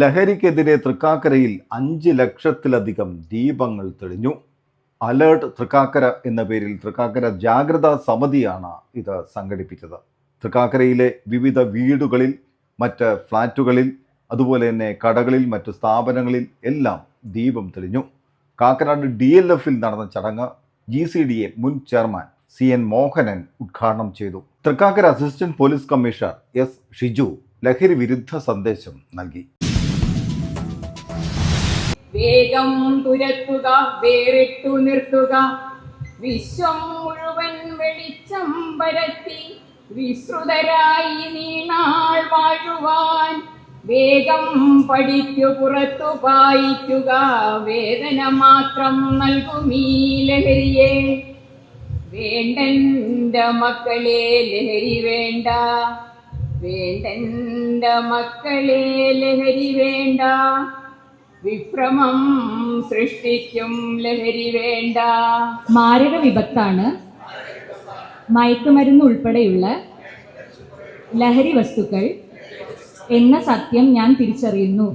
ലഹരിക്കെതിരെ തൃക്കാക്കരയിൽ അഞ്ച് ലക്ഷത്തിലധികം ദീപങ്ങൾ തെളിഞ്ഞു. അലേർട്ട് തൃക്കാക്കര എന്ന പേരിൽ തൃക്കാക്കര ജാഗ്രതാ സമിതിയാണ് ഇത് സംഘടിപ്പിച്ചത്. തൃക്കാക്കരയിലെ വിവിധ വീടുകളിൽ മറ്റ് ഫ്ലാറ്റുകളിൽ അതുപോലെ തന്നെ കടകളിൽ മറ്റു സ്ഥാപനങ്ങളിൽ എല്ലാം ദീപം തെളിഞ്ഞു. കാക്കനാട് ഡി എൽ എഫിൽ നടന്ന ചടങ്ങ് ജി സി ഡി എ മുൻ ചെയർമാൻ സി എൻ മോഹനൻ ഉദ്ഘാടനം ചെയ്തു. Thrikkakara assistant police commissioner S Shiju ലഹരി വിരുദ്ധ സന്ദേശം നൽകി. വേഗം തുരത്തുക വേറിട്ടു നിർത്തുക. വിശ്വം മുഴുവൻ വെളിച്ചം പരത്തി വിശ്രുതരായി നീണാൾ വാഴുവാൻ. വേഗം പഠിക്കു പുറത്തു പായിക്കുക വേദന മാത്രം നൽകുമീ ലഹരിയെ വേണ്ടെന്റെ മക്കളെ ലഹരി വേണ്ട. വേണ്ട മക്കളെ ലഹരി വേണ്ട. വിഭ്രമം സൃഷ്ടിക്കും ലഹരി വേണ്ട. മാരക വിപത്താണ് മയക്കുമരുന്ന് ഉൾപ്പെടെയുള്ള ലഹരി വസ്തുക്കൾ എന്ന സത്യം ഞാൻ തിരിച്ചറിയുന്നു.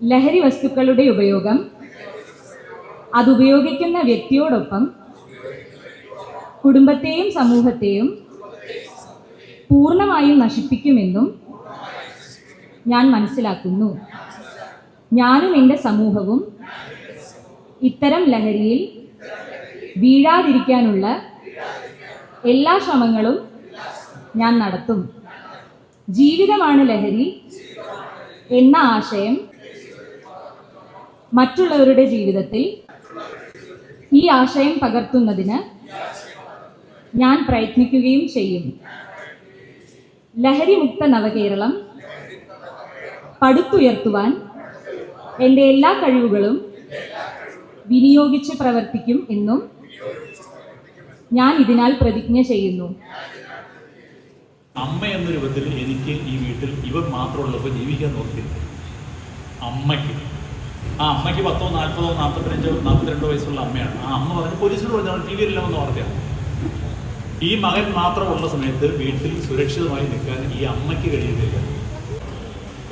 ലഹരി വസ്തുക്കളുടെ ഉപയോഗം അതുപയോഗിക്കുന്ന വ്യക്തിയോടൊപ്പം കുടുംബത്തെയും സമൂഹത്തെയും പൂർണമായും നശിപ്പിക്കുമെന്നും ഞാൻ മനസ്സിലാക്കുന്നു. ഞാനും എന്റെ സമൂഹവും ഇത്തരം ലഹരിയിൽ വീഴാതിരിക്കാനുള്ള എല്ലാ ശ്രമങ്ങളും ഞാൻ നടത്തും. ജീവിതമാണ് ലഹരി എന്ന ആശയം മറ്റുള്ളവരുടെ ജീവിതത്തിൽ ഈ ആശയം പകർത്തുന്നതിന് ഞാൻ പ്രയത്നിക്കുകയും ചെയ്യും. ലഹരിമുക്ത നവകേരളം പടുത്തുയർത്തുവാൻ എന്റെ എല്ലാ കഴിവുകളും വിനിയോഗിച്ച് പ്രവർത്തിക്കും എന്നും ഞാൻ ഇതിനാൽ പ്രതിജ്ഞ ചെയ്യുന്നു. അമ്മ എന്ന രൂപത്തിൽ എനിക്ക് ഈ വീട്ടിൽ ഇവർ മാത്രമുള്ളപ്പോൾ ജീവിക്കാൻ നോക്കിയില്ല. അമ്മയ്ക്ക്. ആ അമ്മയ്ക്ക് പത്തോ നാൽപ്പതോ നാൽപ്പത്തിരഞ്ചോ നാൽപ്പത്തിരണ്ടോ വയസ്സുള്ള അമ്മയാണ്. ആ അമ്മ പറഞ്ഞ പോലീസിനോട് പറഞ്ഞാൽ ടി വിയിലെല്ലാം ഒന്ന് വാർത്തയാണ്. ഈ മകൻ മാത്രമുള്ള സമയത്ത് വീട്ടിൽ സുരക്ഷിതമായി നിൽക്കാൻ ഈ അമ്മയ്ക്ക് കഴിയുന്നില്ല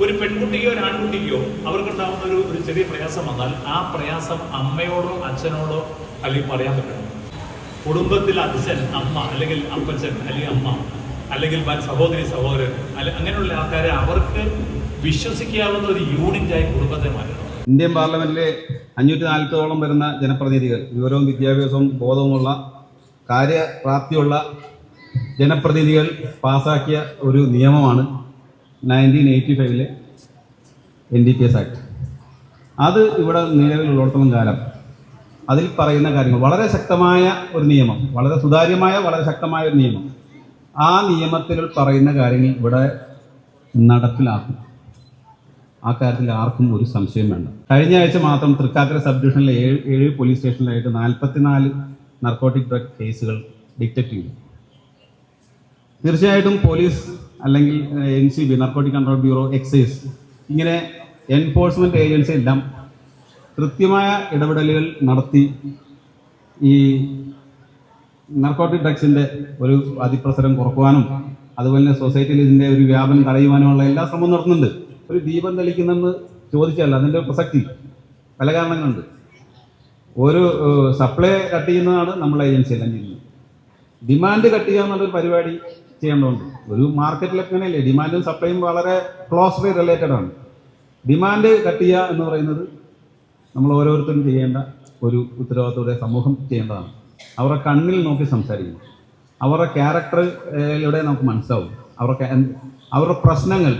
ഒരു പെൺകുട്ടിക്കോ ഒരു ആൺകുട്ടിക്കോ അവർക്കുണ്ടാവുന്ന ഒരു ഒരു ചെറിയ പ്രയാസം വന്നാൽ ആ പ്രയാസം അമ്മയോടോ അച്ഛനോടോ അല്ലെങ്കിൽ പറയാൻ പറ്റണം. കുടുംബത്തിൽ അച്ഛൻ അമ്മ അല്ലെങ്കിൽ അപ്പച്ചൻ അല്ലെങ്കിൽ അമ്മ അല്ലെങ്കിൽ സഹോദരി സഹോദരൻ അല്ലെ അങ്ങനെയുള്ള ആൾക്കാരെ അവർക്ക് വിശ്വസിക്കാവുന്ന ഒരു യൂണിറ്റായി കുടുംബത്തെ മാറ്റണം. ഇന്ത്യൻ പാർലമെന്റിലെ അഞ്ഞൂറ്റി നാൽപ്പതോളം വരുന്ന ജനപ്രതിനിധികൾ വിവരവും വിദ്യാഭ്യാസവും ബോധവുമുള്ള കാര്യപ്രാപ്തിയുള്ള ജനപ്രതിനിധികൾ പാസാക്കിയ ഒരു നിയമമാണ് nineteen eighty ഫൈവിലെ N D P S act അത് ഇവിടെ നിലവിലുള്ളിടത്തോളം കാലം അതിൽ പറയുന്ന കാര്യങ്ങൾ. വളരെ ശക്തമായ ഒരു നിയമം. വളരെ സുതാര്യമായ വളരെ ശക്തമായ ഒരു നിയമം. ആ നിയമത്തിൽ പറയുന്ന കാര്യങ്ങൾ ഇവിടെ നടപ്പിലാക്കും. ആ കാര്യത്തിൽ ആർക്കും ഒരു സംശയം വേണ്ട. കഴിഞ്ഞ ആഴ്ച മാത്രം തൃക്കാക്കര സബ് ഡിവിഷനിലെ ഏഴ് ഏഴ് പോലീസ് സ്റ്റേഷനിലായിട്ട് നാൽപ്പത്തിനാല് നർക്കോട്ടിക് ഡ്രഗ് കേസുകൾ ഡിറ്റക്ട് ചെയ്തു. തീർച്ചയായിട്ടും പോലീസ് അല്ലെങ്കിൽ N C B narcotic control bureau excise ഇങ്ങനെ എൻഫോഴ്സ്മെന്റ് ഏജൻസി എല്ലാം കൃത്യമായ ഇടപെടലുകൾ നടത്തി ഈ നർക്കോട്ടിക് ഡ്രഗ്സിന്റെ ഒരു അതിപ്രസരം കുറക്കുവാനും അതുപോലെ തന്നെ സൊസൈറ്റിയിൽ ഇതിന്റെ ഒരു വ്യാപനം തടയുവാനുമുള്ള എല്ലാ ശ്രമവും നടത്തുന്നുണ്ട്. ഒരു ദീപം തെളിക്കുന്നെന്ന് ചോദിച്ചല്ല അതിന്റെ പ്രസക്തി പല കാരണങ്ങളുണ്ട്. ഒരു സപ്ലൈ കട്ട് ചെയ്യുന്നതാണ് നമ്മളെ ഏജൻസി ചെയ്യുന്നത്. ഡിമാൻഡ് കട്ട് ചെയ്യുക എന്നുള്ളൊരു പരിപാടി ചെയ്യേണ്ടതുണ്ട്. ഒരു മാർക്കറ്റിലൊക്കെ അങ്ങനെയല്ലേ? ഡിമാൻഡും സപ്ലൈയും വളരെ ക്ലോസ്ലി റിലേറ്റഡ് ആണ്. ഡിമാൻഡ് കട്ട് ചെയ്യുക എന്ന് പറയുന്നത് നമ്മൾ ഓരോരുത്തരും ചെയ്യേണ്ട ഒരു ഉത്തരവാദിത്തോടെ സമൂഹം ചെയ്യേണ്ടതാണ്. അവരുടെ കണ്ണിൽ നോക്കി സംസാരിക്കും അവരുടെ ക്യാരക്ടറിലൂടെ നമുക്ക് മനസ്സിലാവും. അവരുടെ അവരുടെ പ്രശ്നങ്ങൾ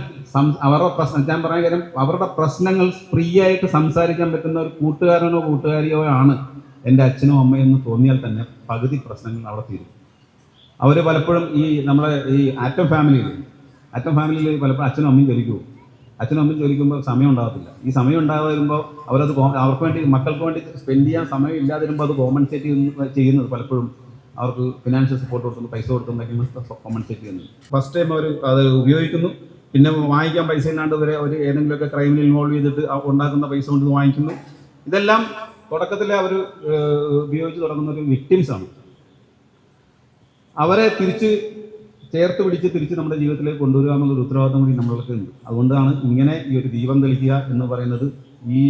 അവരുടെ പ്രശ്നം ഞാൻ പറയാൻ കാര്യം അവരുടെ പ്രശ്നങ്ങൾ ഫ്രീ ആയിട്ട് സംസാരിക്കാൻ പറ്റുന്ന ഒരു കൂട്ടുകാരനോ കൂട്ടുകാരിയോ ആണ് എന്റെ അച്ഛനോ അമ്മയോ എന്ന് തോന്നിയാൽ തന്നെ പകുതി പ്രശ്നങ്ങൾ അവിടെ തീരും. അവർ പലപ്പോഴും ഈ നമ്മളെ ഈ ആറ്റം ഫാമിലിയിൽ ആറ്റം ഫാമിലിയിൽ പലപ്പോഴും അച്ഛനും അമ്മയും ജോലിക്ക് അച്ഛനും അമ്മയും ചോദിക്കുമ്പോൾ സമയം ഉണ്ടാകത്തില്ല ഈ സമയം ഉണ്ടാകാതെ വരുമ്പോൾ അവരത് അവർക്ക് വേണ്ടി മക്കൾക്ക് വേണ്ടി സ്പെൻഡ് ചെയ്യാൻ സമയം ഇല്ലാതെ വരുമ്പോൾ അത് കോമ്പൻസേറ്റ് ചെയ്യുന്ന ചെയ്യുന്നത് പലപ്പോഴും അവർക്ക് ഫിനാൻഷ്യൽ സപ്പോർട്ട് കൊടുക്കുന്നു പൈസ കൊടുത്തുണ്ടെങ്കിൽ കോമ്പൻസേറ്റ് ചെയ്യുന്നത് ഫസ്റ്റ് ടൈം അവർ അത് ഉപയോഗിക്കുന്നു. പിന്നെ വാങ്ങിക്കാൻ പൈസ ഇല്ലാണ്ട് വരെ അവർ ഏതെങ്കിലുമൊക്കെ ക്രൈമിൽ ഇൻവോൾവ് ചെയ്തിട്ട് ഉണ്ടാക്കുന്ന പൈസ കൊണ്ട് വാങ്ങിക്കുന്നു. ഇതെല്ലാം തുടക്കത്തിൽ അവർ ഉപയോഗിച്ച് തുടങ്ങുന്ന ഒരു വിക്ടിംസ് ആണ്. അവരെ തിരിച്ച് ചേർത്ത് പിടിച്ച് തിരിച്ച് നമ്മുടെ ജീവിതത്തിലേക്ക് കൊണ്ടുവരിക എന്നുള്ളൊരു ഉത്തരവാദിത്തം കൂടി നമ്മൾക്ക് ഉണ്ട്. അതുകൊണ്ടാണ് ഇങ്ങനെ ഈ ഒരു ദീപം തെളിക്കുക എന്ന് പറയുന്നത് ഈ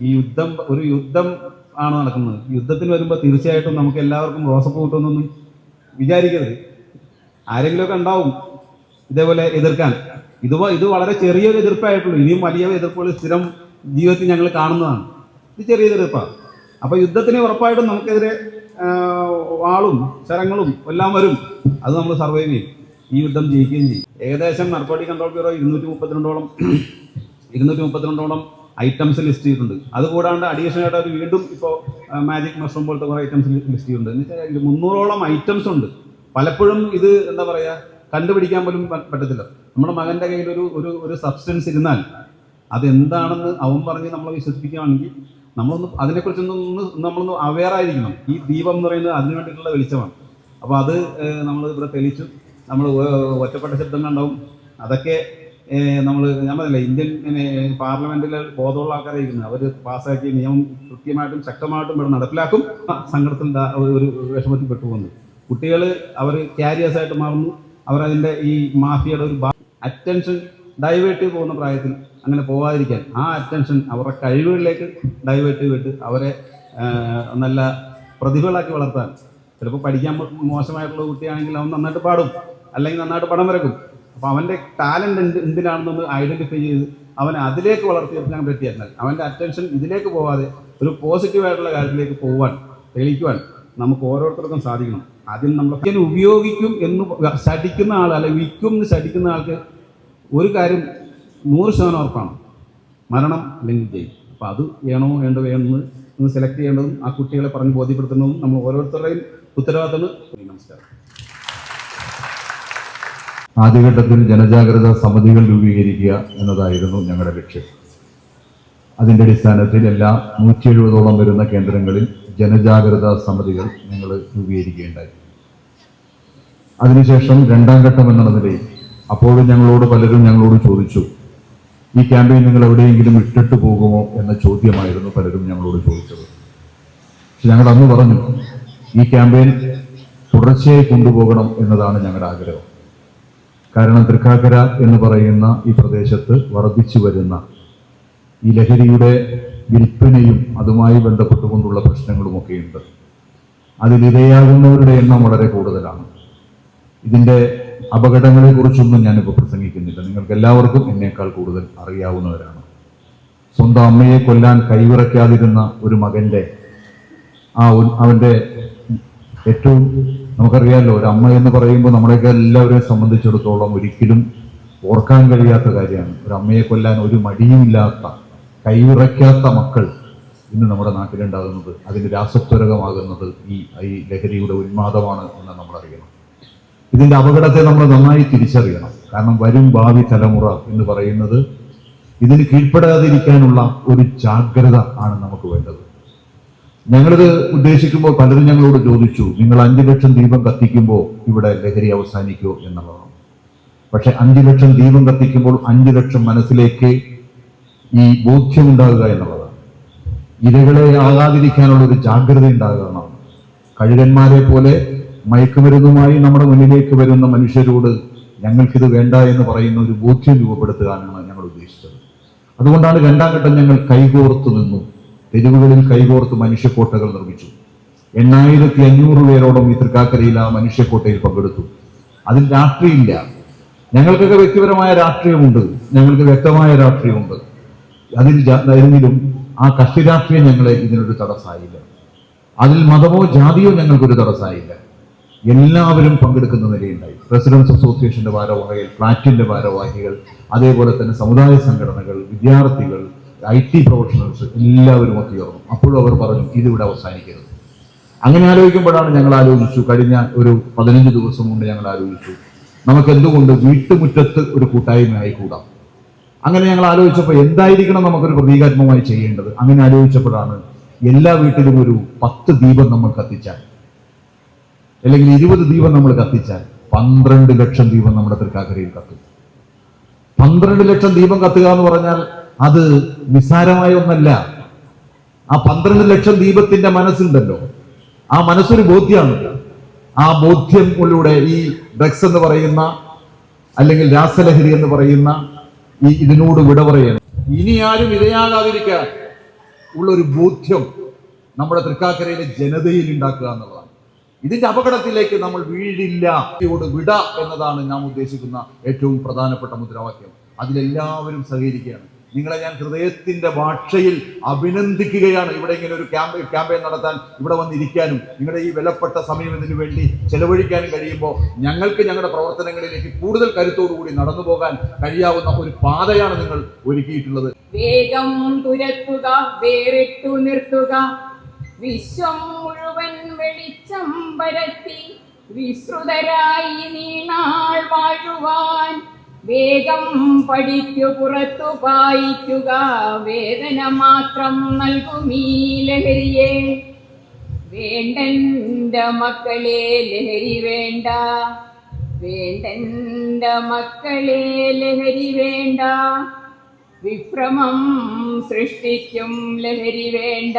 ഈ യുദ്ധം ഒരു യുദ്ധം ആണ് നടക്കുന്നത്. യുദ്ധത്തിന് വരുമ്പോൾ തീർച്ചയായിട്ടും നമുക്ക് എല്ലാവർക്കും റോസപ്പ് കിട്ടുമെന്നൊന്നും വിചാരിക്കരുത്. ആരെങ്കിലുമൊക്കെ ഉണ്ടാവും ഇതേപോലെ എതിർക്കാൻ. ഇത് ഇത് വളരെ ചെറിയൊരു എതിർപ്പായിട്ടുള്ളൂ. ഇനിയും വലിയ എതിർപ്പുകൾ സ്ഥിരം ജീവിതത്തിൽ ഞങ്ങൾ കാണുന്നതാണ്. ഇത് ചെറിയ എതിർപ്പാണ്. അപ്പോൾ യുദ്ധത്തിന് ഉറപ്പായിട്ടും നമുക്കെതിരെ വാളും ശരങ്ങളും എല്ലാം വരും. അത് നമ്മൾ സർവൈവ് ചെയ്യും. ഈ യുദ്ധം ജയിക്കുകയും ചെയ്യും. ഏകദേശം നർക്കോട്ടിക് കൺട്രോൾ ബ്യൂറോ ഇരുന്നൂറ്റി മുപ്പത്തിരണ്ടോളം ഇരുന്നൂറ്റി മുപ്പത്തിരണ്ടോളം ഐറ്റംസ് ലിസ്റ്റ് ചെയ്തിട്ടുണ്ട്. അതുകൂടാണ്ട് അഡീഷണൽ ആയിട്ട് അവർ വീണ്ടും ഇപ്പോൾ മാജിക് മഷ്റൂം പോലത്തെ കുറേ ഐറ്റംസ് ലിസ്റ്റ് ചെയ്തിട്ടുണ്ട്. എന്ന് വെച്ചാൽ മുന്നൂറോളം ഐറ്റംസ് ഉണ്ട്. പലപ്പോഴും ഇത് എന്താ പറയുക കണ്ടുപിടിക്കാൻ പോലും പറ്റത്തില്ല. നമ്മുടെ മകന്റെ കയ്യിൽ ഒരു ഒരു സബ്സ്റ്റൻസ് ഇരുന്നാൽ അതെന്താണെന്ന് അവൻ പറഞ്ഞ് നമ്മളെ വിശ്വസിപ്പിക്കുകയാണെങ്കിൽ നമ്മളൊന്ന് അതിനെക്കുറിച്ചൊന്നും നമ്മളൊന്ന് അവെയർ ആയിരിക്കണം. ഈ ദീപം എന്ന് പറയുന്നത് അതിനു വേണ്ടിയിട്ടുള്ള വെളിച്ചമാണ്. അപ്പോൾ അത് നമ്മൾ ഇവിടെ തെളിച്ചു. നമ്മൾ ഒറ്റപ്പെട്ട ശബ്ദങ്ങളുണ്ടാവും അതൊക്കെ നമ്മൾ ഞാൻ പറഞ്ഞില്ല ഇന്ത്യൻ പാർലമെന്റിലെ ബോധമുള്ള ആൾക്കാരായിരിക്കുന്നത് അവർ പാസ്സാക്കിയ നിയമം കൃത്യമായിട്ടും ശക്തമായിട്ടും ഇവിടെ നടപ്പിലാക്കും. ആ സങ്കടത്തിൽ ഒരു വിഷമത്തിൽ പെട്ടുപോകുന്നു കുട്ടികൾ അവർ ക്യാരിയേഴ്സ് ആയിട്ട് മാറുന്നു. അവരതിന്റെ ഈ മാഫിയയുടെ ഒരു അറ്റൻഷൻ ഡൈവേർട്ട് പോകുന്ന പ്രായത്തിൽ അങ്ങനെ പോവാതിരിക്കാൻ ആ അറ്റൻഷൻ അവരുടെ കഴിവുകളിലേക്ക് ഡൈവേർട്ട് ചെയ്തിട്ട് അവരെ നല്ല പ്രതിഭകളാക്കി വളർത്താൻ. ചിലപ്പോൾ പഠിക്കാൻ മോശമായിട്ടുള്ള കുട്ടിയാണെങ്കിൽ അവൻ നന്നായിട്ട് പാടും. അല്ലെങ്കിൽ നന്നായിട്ട് പടം വരക്കും അപ്പോൾ അവന്റെ ടാലന്റ് എന്ത് എന്തിനാണെന്നൊന്ന് ഐഡന്റിഫൈ ചെയ്ത് അവൻ അതിലേക്ക് വളർത്തിയെടുക്കാൻ പറ്റിയാൽ അവന്റെ അറ്റൻഷൻ ഇതിലേക്ക് പോവാതെ ഒരു പോസിറ്റീവായിട്ടുള്ള കാര്യത്തിലേക്ക് പോവാൻ തെളിയിക്കുവാൻ നമുക്ക് ഓരോരുത്തർക്കും സാധിക്കണം. ആദ്യം നമ്മൾ ഉപയോഗിക്കും എന്ന് ശടിക്കുന്ന ആൾ അല്ലെങ്കിൽ വിൽക്കും എന്ന് ശടിക്കുന്ന ആൾക്ക് ഒരു കാര്യം നൂറ് ശതമാനം ഉറപ്പാണ്. മരണം അല്ലെങ്കിൽ ജയിൽ. അപ്പോൾ അത് വേണോ വേണ്ടോ വേണമെന്ന് സെലക്ട് ചെയ്യേണ്ടതും ആ കുട്ടികളെ പറഞ്ഞ് ബോധ്യപ്പെടുത്തുന്നതും നമ്മൾ ഓരോരുത്തരുടെയും ഉത്തരവാദിത്തമാണ് നമസ്കാരം ആദ്യഘട്ടത്തിൽ ജനജാഗ്രത സമിതികൾ രൂപീകരിക്കുക എന്നതായിരുന്നു ഞങ്ങളുടെ ലക്ഷ്യം. അതിന്റെ അടിസ്ഥാനത്തിൽ എല്ലാ നൂറ്റി എഴുപതോളം വരുന്ന കേന്ദ്രങ്ങളിൽ ജനജാഗ്രത സമിതികൾ ഞങ്ങൾ രൂപീകരിക്കുകയുണ്ടായി. അതിനുശേഷം രണ്ടാം ഘട്ടം എന്നുള്ള നിലയിൽ അപ്പോഴും ഞങ്ങളോട് പലരും ഞങ്ങളോട് ചോദിച്ചു ഈ ക്യാമ്പയിൻ നിങ്ങൾ എവിടെയെങ്കിലും ഇട്ടിട്ട് പോകുമോ എന്ന ചോദ്യമായിരുന്നു പലരും ഞങ്ങളോട് ചോദിച്ചത്. പക്ഷെ ഞങ്ങൾ അന്ന് പറഞ്ഞു ഈ ക്യാമ്പയിൻ തുടർച്ചയായി കൊണ്ടുപോകണം എന്നതാണ് ഞങ്ങളുടെ ആഗ്രഹം. കാരണം തൃക്കാക്കര എന്ന് പറയുന്ന ഈ പ്രദേശത്ത് വർദ്ധിച്ചു വരുന്ന ഈ ലഹരിയുടെ വിൽപ്പനയും അതുമായി ബന്ധപ്പെട്ടുകൊണ്ടുള്ള പ്രശ്നങ്ങളുമൊക്കെയുണ്ട്. അതിലിരയാകുന്നവരുടെ എണ്ണം വളരെ കൂടുതലാണ്. ഇതിന്റെ അപകടങ്ങളെക്കുറിച്ചൊന്നും ഞാനിപ്പോൾ പ്രസംഗിക്കുന്നില്ല. നിങ്ങൾക്ക് എല്ലാവർക്കും എന്നേക്കാൾ കൂടുതൽ അറിയാവുന്നവരാണ്. സ്വന്തം അമ്മയെ കൊല്ലാൻ കൈവിറക്കാതിരുന്ന ഒരു മകന്റെ ആ അവന്റെ ഏറ്റവും നമുക്കറിയാമല്ലോ ഒരു അമ്മ എന്ന് പറയുമ്പോൾ നമ്മളെയൊക്കെ എല്ലാവരെയും സംബന്ധിച്ചിടത്തോളം ഒരിക്കലും ഓർക്കാൻ കഴിയാത്ത കാര്യമാണ്. ഒരു അമ്മയെ കൊല്ലാൻ ഒരു മടിയുമില്ലാത്ത കൈവിറയ്ക്കാത്ത മക്കൾ ഇന്ന് നമ്മുടെ നാട്ടിലുണ്ടാകുന്നത് അതിന് രാസത്വരകമാകുന്നത് ഈ ഈ ലഹരിയുടെ ഉന്മാദമാണ് എന്ന് നമ്മൾ അറിയണം ഇതിന്റെ അപകടത്തെ നമ്മൾ നന്നായി തിരിച്ചറിയണം. കാരണം വരും ഭാവി തലമുറ എന്ന് പറയുന്നത് ഇതിന് കീഴ്പ്പെടാതിരിക്കാനുള്ള ഒരു ജാഗ്രത ആണ് നമുക്ക് വേണ്ടത്. ഞങ്ങളിത് ഉദ്ദേശിക്കുമ്പോൾ പലരും ഞങ്ങളോട് ചോദിച്ചു നിങ്ങൾ അഞ്ചു ലക്ഷം ദീപം കത്തിക്കുമ്പോൾ ഇവിടെ ലഹരി അവസാനിക്കുമോ എന്നുള്ളതാണ്. പക്ഷെ അഞ്ചു ലക്ഷം ദീപം കത്തിക്കുമ്പോൾ അഞ്ചു ലക്ഷം മനസ്സിലേക്ക് ഈ ബോധ്യമുണ്ടാകുക എന്നുള്ളതാണ്. ഇരകളെ ആകാതിരിക്കാനുള്ള ഒരു ജാഗ്രത ഉണ്ടാകുക എന്നാണ് കഴുകന്മാരെ പോലെ മയക്കുമരുന്നുമായി നമ്മുടെ മുന്നിലേക്ക് വരുന്ന മനുഷ്യരോട് ഞങ്ങൾക്കിത് വേണ്ട എന്ന് പറയുന്ന ഒരു ബോധ്യം രൂപപ്പെടുത്തുകയാണ് ഞങ്ങൾ ഉദ്ദേശിച്ചത്. അതുകൊണ്ടാണ് രണ്ടാം ഘട്ടം ഞങ്ങൾ കൈകോർത്തു നിന്നു. തെരുവുകളിൽ കൈകോർത്ത് മനുഷ്യക്കോട്ടകൾ നിർമ്മിച്ചു. എണ്ണായിരത്തി അഞ്ഞൂറ് പേരോളം ഈ തൃക്കാക്കരയിൽ ആ മനുഷ്യക്കോട്ടയിൽ പങ്കെടുത്തു. അതിൽ രാഷ്ട്രീയമില്ല. ഞങ്ങൾക്കൊക്കെ വ്യക്തിപരമായ രാഷ്ട്രീയമുണ്ട്. ഞങ്ങൾക്ക് വ്യക്തമായ രാഷ്ട്രീയമുണ്ട്. അതിൽ ഏതെങ്കിലും ആ കക്ഷി രാഷ്ട്രീയം ഞങ്ങളെ ഇതിനൊരു തടസ്സമായില്ല. അതിൽ മതമോ ജാതിയോ ഞങ്ങൾക്കൊരു തടസ്സമായില്ല. എല്ലാവരും പങ്കെടുക്കുന്ന നിലയുണ്ടായി. റെസിഡൻസ് അസോസിയേഷന്റെ ഭാരവാഹികൾ ഫ്ലാറ്റിന്റെ ഭാരവാഹികൾ അതേപോലെ തന്നെ സമുദായ സംഘടനകൾ വിദ്യാർത്ഥികൾ ഐ ടി പ്രൊഫഷണൽസ് എല്ലാവരും ഒത്തുചേർന്നു. അപ്പോഴും അവർ പറഞ്ഞു ഇതിവിടെ അവസാനിക്കരുത്. അങ്ങനെ ആലോചിക്കുമ്പോഴാണ് ഞങ്ങൾ ആലോചിച്ചു കഴിഞ്ഞ ഒരു പതിനഞ്ച് ദിവസം കൊണ്ട് ഞങ്ങൾ ആലോചിച്ചു നമുക്ക് എന്തുകൊണ്ട് വീട്ടുമുറ്റത്ത് ഒരു കൂട്ടായ്മയായി കൂടാം? അങ്ങനെ ഞങ്ങൾ ആലോചിച്ചപ്പോൾ എന്തായിരിക്കണം നമുക്കൊരു പ്രതീകാത്മകമായി ചെയ്യേണ്ടത്? അങ്ങനെ ആലോചിച്ചപ്പോഴാണ് എല്ലാ വീട്ടിലും ഒരു പത്ത് ദീപം നമ്മൾ കത്തിച്ചാൽ. അല്ലെങ്കിൽ ഇരുപത് ദീപം നമ്മൾ കത്തിച്ചാൽ പന്ത്രണ്ട് ലക്ഷം ദീപം നമ്മുടെ തൃക്കാക്കരയിൽ കത്തും. പന്ത്രണ്ട് ലക്ഷം ദീപം കത്തുക എന്ന് പറഞ്ഞാൽ അത് നിസ്സാരമായ ഒന്നല്ല. ആ പന്ത്രണ്ട് ലക്ഷം ദീപത്തിന്റെ മനസ്സുണ്ടല്ലോ. ആ മനസ്സൊരു ബോധ്യമാണ് ആ ബോധ്യം ഉള്ളൂടെ ഈ ഡ്രഗ്സ് എന്ന് പറയുന്ന അല്ലെങ്കിൽ രാസലഹരി എന്ന് പറയുന്ന ഈ ഇതിനോട് വിട പറയണം. ഇനി ആരും ഇരയാകാതിരിക്കാൻ ഉള്ളൊരു ബോധ്യം നമ്മുടെ തൃക്കാക്കരയിലെ ജനതയിൽ ഉണ്ടാക്കുക എന്നുള്ളതാണ്. ഇതിന്റെ അപകടത്തിലേക്ക് നമ്മൾ വീഴില്ല. വിട എന്നതാണ് നാം ഉദ്ദേശിക്കുന്ന ഏറ്റവും പ്രധാനപ്പെട്ട മുദ്രാവാക്യം. അതിലെല്ലാവരും സഹകരിക്കുകയാണ്. നിങ്ങളെ ഞാൻ ഹൃദയത്തിന്റെ ഭാഷയിൽ അഭിനന്ദിക്കുകയാണ്. ഇവിടെ ഇങ്ങനെ ഒരു ക്യാമ്പ് ക്യാമ്പയിൻ നടത്താൻ ഇവിടെ വന്നിരിക്കാനും നിങ്ങളുടെ ഈ വിലപ്പെട്ട സമയം ഇതിനു വേണ്ടി ചെലവഴിക്കാനും കഴിയുമ്പോൾ ഞങ്ങൾക്ക് ഞങ്ങളുടെ പ്രവർത്തനങ്ങളിലേക്ക് കൂടുതൽ കരുത്തോടുകൂടി നടന്നു പോകാൻ കഴിയാവുന്ന ഒരു പാതയാണ് നിങ്ങൾ ഒരുക്കിയിട്ടുള്ളത്. വേഗം തുരത്തുക വേറിട്ടു നിർത്തുക. വിശ്വം മുഴുവൻ വെളിച്ചം പരത്തി വിശ്രുതരായി നീണാൾ വാഴുവാൻ. വേഗം പഠിക്കു പുറത്തു പായിക്കുക വേദന മാത്രം നൽകുമീ ലഹരിയെ. വേണ്ടെന്റെ മക്കളെ ലഹരി വേണ്ട. വേണ്ടന്റെ മക്കളെ ലഹരി വേണ്ട. വിഭ്രമം സൃഷ്ടിക്കും ലഹരി വേണ്ട.